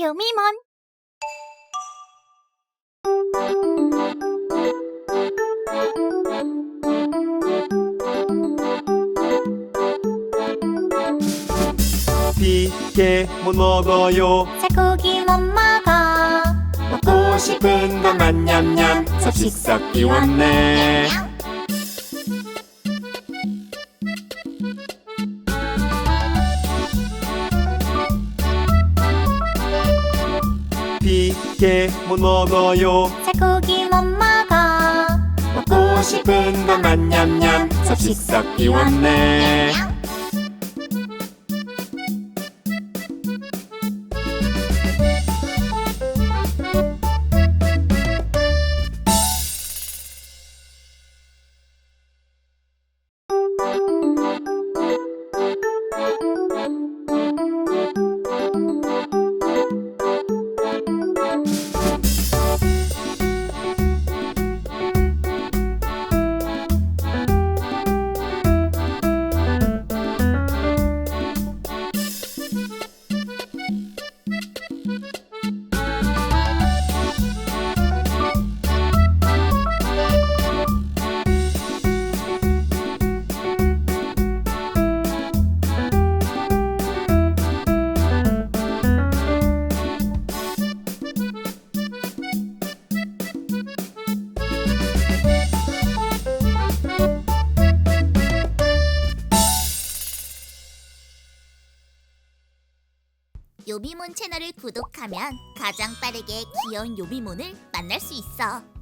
유미몬. 비계 못 먹어요. 살코기 못 먹어. 먹고 싶은 것만 냠냠. 섭식석 비웠네 비계 못 먹어요? 살코기 못 먹어? 먹고 싶은 것만 냠냠. 섭식석 비웠네 요비몬 채널을 구독하면 가장 빠르게 귀여운 요비몬을 만날 수 있어.